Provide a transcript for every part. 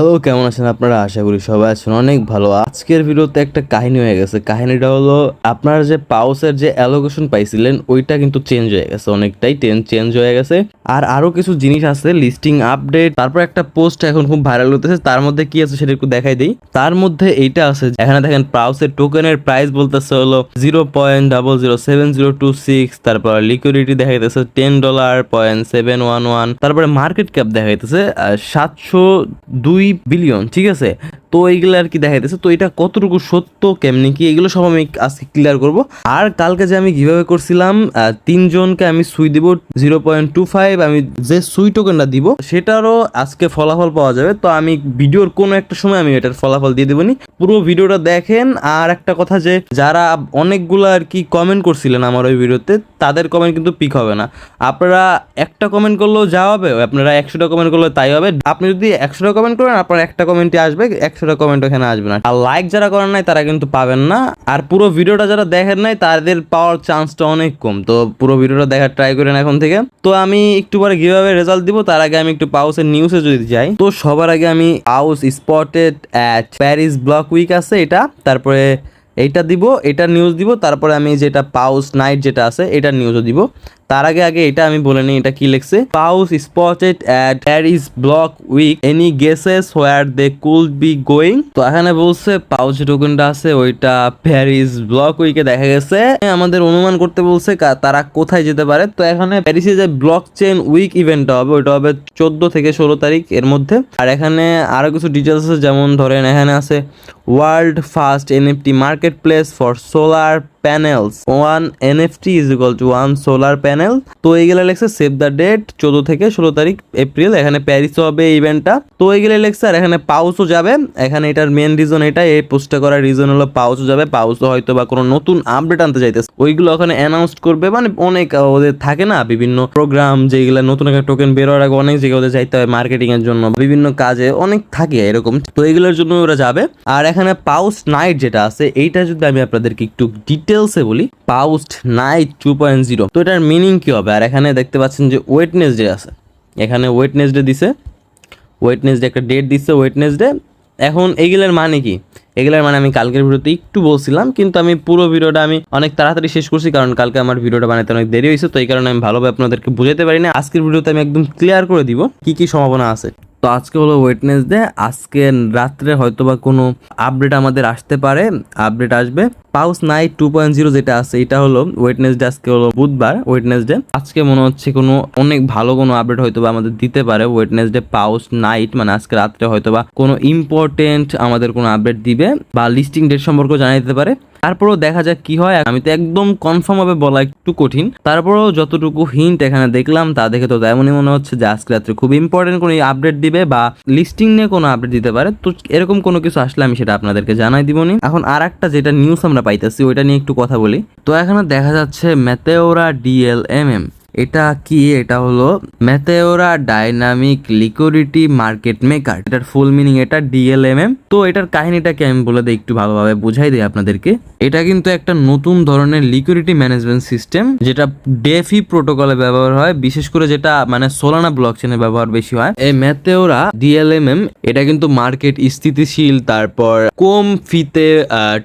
Hello, কেমন আছেন আপনারা? আশা করি সবাই আছেন অনেক ভালো। আজকের ভিডিওতে একটা কাহিনী হয়ে গেছে। কাহিনীটা হলো, আপনার যে পাউসের যে অ্যালোকেশন পাইছিলেন, ওইটা কিন্তু চেঞ্জ হয়ে গেছে। অনেকটাই চেঞ্জ হয়ে গেছে। আর আরও কিছু জিনিস আছে লিস্টিং আপডেট তারপর একটা পোস্ট এখন খুব ভাইরাল হতেছে। তার মধ্যে কি আছে সেটা একটু দেখাই দিই। তার মধ্যে এইটা আছে, এখানে দেখেন, পাউসের টোকেনের প্রাইস বলতেছে হলো zero point double zero seven zero two six তারপর লিকুইডিটি দেখা যাইতেছে ten dollar point seven one one তারপরে মার্কেট ক্যাপ দেখা যাইতেছে সাতশো দুই বিলিয়ন ঠিক আছে? তো এইগুলো আর কি দেখাইতেছে। তো এটা কতটুকু সত্য, কেমনি কি, এগুলো সব আমি আজকে ক্লিয়ার করব। আর কালকে যে আমি কীভাবে করছিলাম তিনজনকে আমি সুই দিব জিরো পয়েন্ট টু ফাইভ আমি যে সুই টোকেনটা দিব, সেটারও আজকে ফলাফল পাওয়া যাবে। তো আমি ভিডিওর কোনো একটা সময় আমি এটার ফলাফল দিয়ে দেবনি। পুরো ভিডিওটা দেখেন, আর একটা কথা যে, যারা অনেকগুলো আর কি কমেন্ট করছিলেন আমার ওই ভিডিওতে, তাদের কমেন্ট কিন্তু পিক হবে না। আপনারা একটা কমেন্ট করলেও যা হবে, আপনারা একশোটা কমেন্ট করলে তাই হবে। আপনি যদি একশোটা কমেন্ট করেন, আপনার একটা কমেন্টই আসবে একশোটা কমেন্ট ওখানে আসবে না। আর লাইক যারা করেন নাই, তারা কিন্তু পাবেন না। আর পুরো ভিডিওটা যারা দেখেন নাই, তাদের পাওয়ার চান্সটা অনেক কম। তো পুরো ভিডিওটা দেখার ট্রাই করেন এখন থেকে। তো আমি একটু পরে কীভাবে রেজাল্ট দিব, তার আগে আমি একটু পাউসের নিউজে যদি যাই, তো সবার আগে আমি পাউস spotted at Paris block week আছে এটা। তারপরে এইটা দিব, এটা নিউজ দিব। তারপরে আমি যেটা পাউস নাইট যেটা আছে, এটা নিউজও দিব। তার আগে আগে এটা আমি বলে নিই এটা কি লিখছে। পাউস spotted at Paris block week any guesses where they could be going তো এখানে বলছে পাউস টোকেনটা আছে, ওইটা প্যারিস ব্লক উইকে দেখা গেছে। আমাদের অনুমান করতে বলছে তারা কোথায় যেতে পারে। তো এখানে প্যারিসে যে ব্লক চেন উইক ইভেন্টটা হবে, ওইটা হবে চোদ্দ থেকে ষোলো তারিখ এর মধ্যে। আর এখানে আরও কিছু ডিটেলস আছে, যেমন ধরেন এখানে আছে world first NFT marketplace for solar panels one NFT is equal to one solar panel তো এইগুলো লেখছে সেভ দ্য ডেট চোদ্দ থেকে ষোলো তারিখ এপ্রিল এখানে প্যারিসও হবে ইভেন্টটা তো এইগুলো লেখছে আর এখানে পাউসও যাবে। এখানে এটার মেন রিজন এটা এই পোস্টটা করার রিজন হলো পাউসও যাবে। পাউসও হয়তো বা কোনো নতুন আপডেট আনতে চাইতেছে। ওইগুলো ওখানে অ্যানাউন্স করবে মানে অনেক ওদের থাকে না বিভিন্ন প্রোগ্রাম যেগুলো নতুন একটা টোকেন বেরোয়ার আগে অনেক জায়গায় ওদের যাইতে হয় মার্কেটিং এর জন্য, বিভিন্ন কাজে অনেক থাকে এরকম। তো এগুলোর জন্য ওরা যাবে। আর এখানে পাউস নাইট যেটা আছে, এইটা যদি আমি আপনাদেরকে একটু ডিটেলসে বলি paused night two point zero তো এটার মিনিং কি হবে? আর এখানে দেখতে পাচ্ছেন যে ওয়েটনেস ডে আছে। এখানে ওয়েটনেস ডে দিছে ওয়েটনেসডে একটা ডেট দিচ্ছে ওয়েটনেসডে এখন এগুলোর মানে কি? এগুলার মানে আমি কালকের ভিডিওতে একটু বলছিলাম, কিন্তু আমি পুরো ভিডিওটা আমি অনেক তাড়াতাড়ি শেষ করছি, কারণ কালকে আমার ভিডিওটা বানাতে অনেক দেরি হয়েছে, তো এই কারণে আমি ভালোভাবে আপনাদেরকে বুঝাতে পারি না। আজকের ভিডিওতে আমি একদম ক্লিয়ার করে দিব, কি কি সম্ভাবনা আছে। তো আজকে হলো ওয়েটনেসডে আজকে রাত্রে হয়তো বা কোনো আপডেট আমাদের আসতে পারে আপডেট আসবে। পাউস নাইট টু পয়েন্ট জিরো যেটা আছে, এটা হলো ওয়েটনেসডে আজকে হলো বুধবার ওয়েটনেসডে আজকে মনে হচ্ছে কোনো অনেক ভালো কোনো আপডেট হয়তো বা আমাদের দিতে পারে ওয়েটনেসডে পাউস নাইট মানে আজকে রাত্রে হয়তো বা কোনো ইম্পর্টেন্ট আমাদের কোনো আপডেট দিবে, বা লিস্টিং ডেট সম্পর্কে জানিয়ে দিতে পারে। তারপরেও দেখা যাক কি হয়। আমি তো একদম কনফার্ম হবে বলা একটু কঠিন। তারপরেও যতটুকু হিন্ট এখানে দেখলাম, তা দেখে তো তেমনই মনে হচ্ছে যে আজকে রাত্রে খুব ইম্পর্টেন্ট কোনো আপডেট দিবে বা লিস্টিং নিয়ে কোনো আপডেট দিতে পারে। তো এরকম কোনো কিছু আসলে আমি সেটা আপনাদেরকে জানাই দিবনি এখন আর একটা যেটা নিউজ আমরা পাইতেছি, ওইটা নিয়ে একটু কথা বলি। তো এখানে দেখা যাচ্ছে মেতেওরা ডিএলএমএম এটা কি? এটা হলো Meteora dynamic liquidity market maker এটার ফুল মিনিং এটা ডিএলএমএম তো এটার কাহিনীটাকে আমি বলে দিই একটু ভালোভাবে বুঝাই দিই আপনাদেরকে। এটা কিন্তু একটা নতুন ধরনের লিকুইডিটি ম্যানেজমেন্ট সিস্টেম যেটা ডেফি প্রোটোকলে ব্যবহার হয়। বিশেষ করে যেটা মানে সোলানা ব্লক চেনে ব্যবহার বেশি হয়। এই মেতেওরা ডিএলএমএম এটা কিন্তু মার্কেট স্থিতিশীল, তারপর কম ফিতে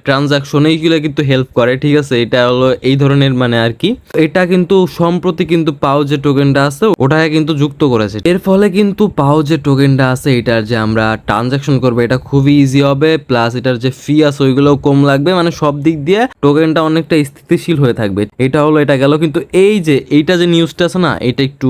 ট্রানজাকশন এইগুলো কিন্তু হেল্প করে, ঠিক আছে? এটা হলো এই ধরনের মানে আর কি। এটা কিন্তু সম্প্রতি কিন্তু পাও যে টোকেনটা আছে, ওটাকে কিন্তু যুক্ত করেছে। এর ফলে কিন্তু পাও যে টোকেনটা আছে, এটার যে আমরা ট্রানজাকশন করব, এটা খুবই ইজি হবে প্লাস এটার যে ফি আছে, ওইগুলোও কম লাগবে মানে সব দিক দিয়ে টোকেনটা অনেকটা স্থিতিশীল হয়ে থাকবে। এটা হলো, এটা গেল, কিন্তু এই যে, এইটা যে নিউজটা আছে না, এটা একটু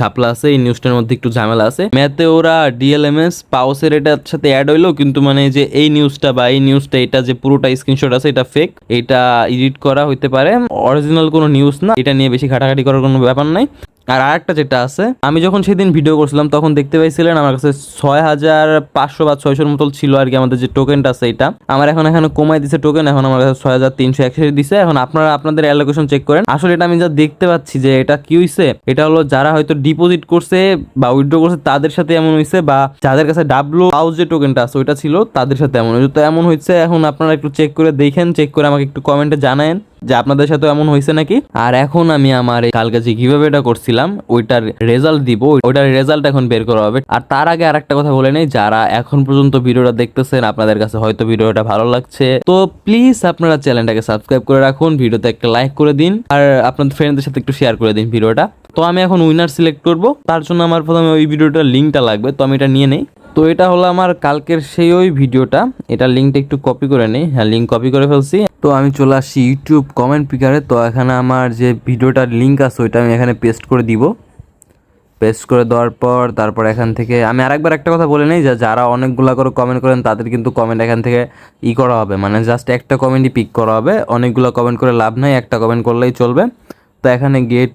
খাপলা আছে, এই নিউজটার মধ্যে একটু ঝামেলা আছে। ম্যাথে ওরা ডিএলএমএস পাউসের এটার সাথে অ্যাড হইল, কিন্তু মানে যে, এই নিউজটা বা এই নিউজটা এটা যে পুরোটা স্ক্রিনশট আছে, এটা ফেক এটা এডিট করা হইতে পারে। অরিজিনাল কোনো নিউজ না, এটা নিয়ে বেশি ঘাটাঘাটি করার কোনো ব্যাপার নাই। আর আরেকটা যেটা আছে, আমি যখন সেদিন ভিডিও করছিলাম, তখন দেখতে পাইছিলেন আমার কাছে ছয় হাজার পাঁচশো বা ছয়শোর মতো ছিল আর কি আমাদের যে টোকেনটা আছে এটা। আমার এখন এখানে কমাই দিছে টোকেন এখন আমার কাছে ছয় হাজার তিনশো একষট্টি দিছে। এখন আপনারা আপনাদের অ্যালোকেশন চেক করেন। আসলে এটা আমি যা দেখতে পাচ্ছি যে এটা কি হইছে, এটা হলো যারা হয়তো ডিপোজিট করছে বা উইথড্র করছে, তাদের সাথে এমন হইছে বা যাদের কাছে ডাবলো হাউস যে টোকেনটা আছে, ওইটা ছিল, তাদের সাথে এমন হয়েছে তো এমন হয়েছে এখন আপনারা একটু চেক করে দেখেন চেক করে আমাকে একটু কমেন্টে জানায়েন। যে আপনাদের সাথে এমন হয়েছে নাকি? আর এখন আমি আমার কালকে যে কীভাবে এটা করছিলাম, ওইটার রেজাল্ট দিব। ওইটার রেজাল্ট এখন বের করা হবে। আর তার আগে আরেকটা কথা বলে নেই, যারা এখন পর্যন্ত ভিডিওটা দেখতেছেন, আপনাদের কাছে হয়তো ভিডিওটা ভালো লাগছে। তো প্লিজ আপনারা চ্যানেলটাকে সাবস্ক্রাইব করে রাখুন, ভিডিওতে একটা লাইক করে দিন, আর আপনাদের ফ্রেন্ডদের সাথে একটু শেয়ার করে দিন ভিডিওটা। তো আমি এখন উইনার সিলেক্ট করব। তার জন্য আমার প্রথমে ওই ভিডিওটার লিঙ্কটা লাগবে, তো আমি এটা নিয়ে নেই। তো এটা হলো আমার কালকের সেই ওই ভিডিওটা। এটা লিঙ্কটা একটু কপি করে নেই। হ্যাঁ লিঙ্ক কপি করে ফেলছি। তো আমি চলে আসছি ইউটিউব কমেন্ট পিকারে তো এখানে আমার যে ভিডিওটার লিঙ্ক আছে, ওইটা আমি এখানে পেস্ট করে দিব। পেস্ট করে দেওয়ার পর তারপর এখান থেকে আমি আরেকবার একটা কথা বলে নিই যে, যারা অনেকগুলা করে কমেন্ট করেন, তাদের কিন্তু কমেন্ট এখান থেকে ই করা হবে। মানে জাস্ট একটা কমেন্টই পিক করা হবে। অনেকগুলো কমেন্ট করে লাভ নাই, একটা কমেন্ট করলেই চলবে। তো এখানে গেট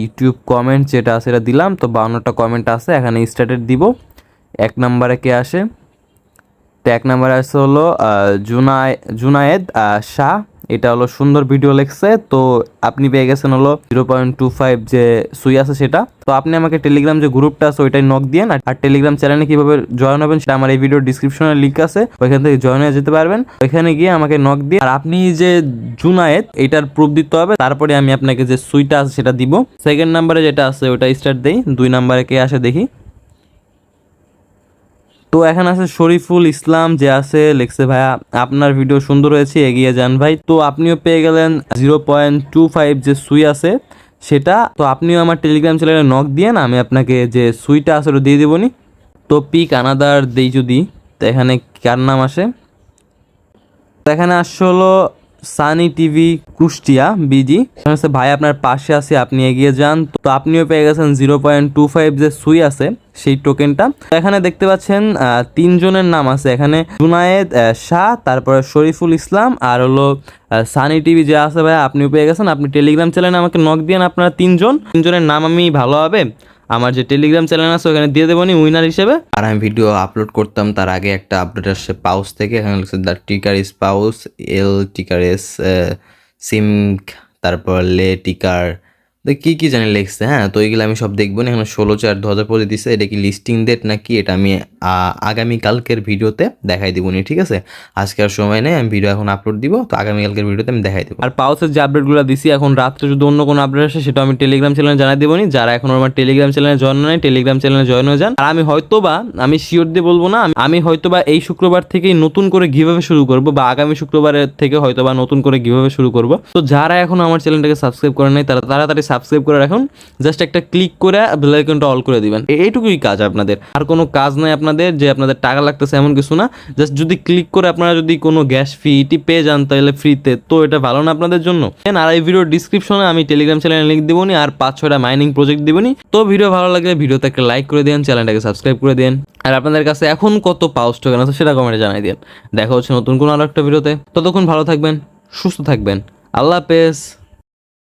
ইউটিউব কমেন্ট যেটা আছে, এটা দিলাম। তো বাউন্নটা কমেন্ট আছে, এখানে স্টার্টেড দিব। এক নম্বরে কে আসে? তো এক নম্বরে আসছে হলো জুনায়, জুনায়েদ শাহ। এটা হলো সুন্দর ভিডিও লেখছে। তো আপনি পেয়ে গেছেন হলো জিরো পয়েন্ট টু ফাইভ যে সুই আছে সেটা। তো আপনি আমাকে টেলিগ্রাম যে গ্রুপটা আছে ওইটাই নক দিয়েন। আর টেলিগ্রাম চ্যানেলে কীভাবে জয়েন হবেন সেটা আমার এই ভিডিও ডিসক্রিপশনে লিঙ্ক আছে। ওইখান থেকে জয়েন হয়ে যেতে পারবেন। ওইখানে গিয়ে আমাকে নক দিয়ে আর আপনি যে জুনায়েদ, এটার প্রুফ দিতে হবে। তারপরে আমি আপনাকে যে সুইটা আছে সেটা দিব। সেকেন্ড নাম্বারে যেটা আছে, ওটা স্টার্ট দেই। দুই নাম্বারে কে আসে দেখি। তো এখন আছে শরীফুল ইসলাম যে আছে, লেখছে, ভাইয়া, আপনার ভিডিও সুন্দর হয়েছে, এগিয়ে যান ভাই। তো আপনিও পেয়ে গেলেন জিরো পয়েন্ট টু ফাইভ যে সুই আছে, সেটা। তো আপনিও আমার টেলিগ্রাম চ্যানেলে নক দিয়ে না, আমি আপনাকে যে সুইটা আছে ওটা দিয়ে দেবনি? তো পিক আনাদার দেই যদি। তো এখানে কার নাম আসে? তো এখানে আসছে হলো সানি টিভি, কুষ্টিয়া, বিজি। হচ্ছে ভাই, আপনার পাশে আছে, আপনি এগিয়ে যান। তো আপনিও পেয়ে গেছেন জিরো পয়েন্ট টু ফাইভ যে সুই আছে, সেই টোকেনটা এখানে দেখতে পাচ্ছেন তিনজনের নাম আছে। এখানে জুনায়েদ শাহ, তারপরে শরীফুল ইসলাম আর হলো সানি টিভি যে আছে ভাই আপনিও পেয়ে গেছেন। আপনি টেলিগ্রাম চ্যানেলে আমাকে নক দিয়েন, আপনারা তিনজন। তিনজনের নাম আমি ভালোভাবে আমার যে টেলিগ্রাম চ্যানেল আছে, ওখানে দিয়ে দেবো উইনার হিসেবে। আর আমি ভিডিও আপলোড করতাম, তার আগে একটা আপডেট আসছে পাউস থেকে, এখানে লিখছে দ্য টিকার ইস পাউস এল টিকার এস সিম তারপর লে টিকার কি কি জানি লিখছে হ্যাঁ? তো এইগুলো আমি সব দেখব না, এখানে ষোলো চার, দু হাজার পঁচিশ দিচ্ছে এটা কি লিস্টিং ডেট নাকি? এটা আমি আহ, আগামী কালকের ভিডিওতে দেখাই দিব নি ঠিক আছে? আজকে আর সময় নেই আমি ভিডিও এখন আপলোড দিব তো আগামী কালকের ভিডিওতে আমি দেখাই দেবো। আর পাউসের যে আপডেটগুলো দিছি এখন রাত্রে যদি অন্য কোনো আপডেট আসে সেটা আমি টেলিগ্রাম চ্যানেলে জানাই দেবো নি যারা এখন আমার টেলিগ্রাম চ্যানেলে জয়েন নেই টেলিগ্রাম চ্যানেলে জয়েন হয়ে যান। আর আমি হয়তোবা আমি শিওর দিয়ে বলব না আমি- আমি হয়তোবা এই শুক্রবার থেকেই নতুন করে কীভাবে শুরু করব বা আগামী শুক্রবারের থেকে হয়তোবা নতুন করে কীভাবে শুরু করব। তো যারা এখন আমার চ্যানেলটাকে সাবস্ক্রাইব করে নাই তারা তাড়াতাড়ি সাবস্ক্রাইব করে রাখুন। জাস্ট একটা ক্লিক করে বেল অল করে দিবেন। এইটুকুই কাজ আপনাদের। আর কোনো কাজ নাই আপনাদের। যে আপনাদের টাকা লাগতেছে এমন কিছু না। জাস্ট যদি ক্লিক করে আপনারা যদি কোনো গ্যাস ফি টি পেয়ে যান তাহলে ফ্রিতে তো এটা ভালো না আপনাদের জন্য। আর এই ভিডিওর ডিসক্রিপশনে আমি টেলিগ্রাম চ্যানেলে লিঙ্ক দেবনি আর পাঁচ ছয়টা মাইনিং প্রজেক্ট দেবনি। তো ভিডিও ভালো লাগলে ভিডিওতে একটা লাইক করে দেন চ্যানেলটাকে সাবস্ক্রাইব করে দেন আর আপনাদের কাছে এখন কত পাউস টোকেন আছে সেটা কমেন্টে জানাই দেন দেখা হচ্ছে নতুন কোনো আরও একটা ভিডিওতে ততক্ষণ ভালো থাকবেন, সুস্থ থাকবেন। আল্লাহ হাফেজ।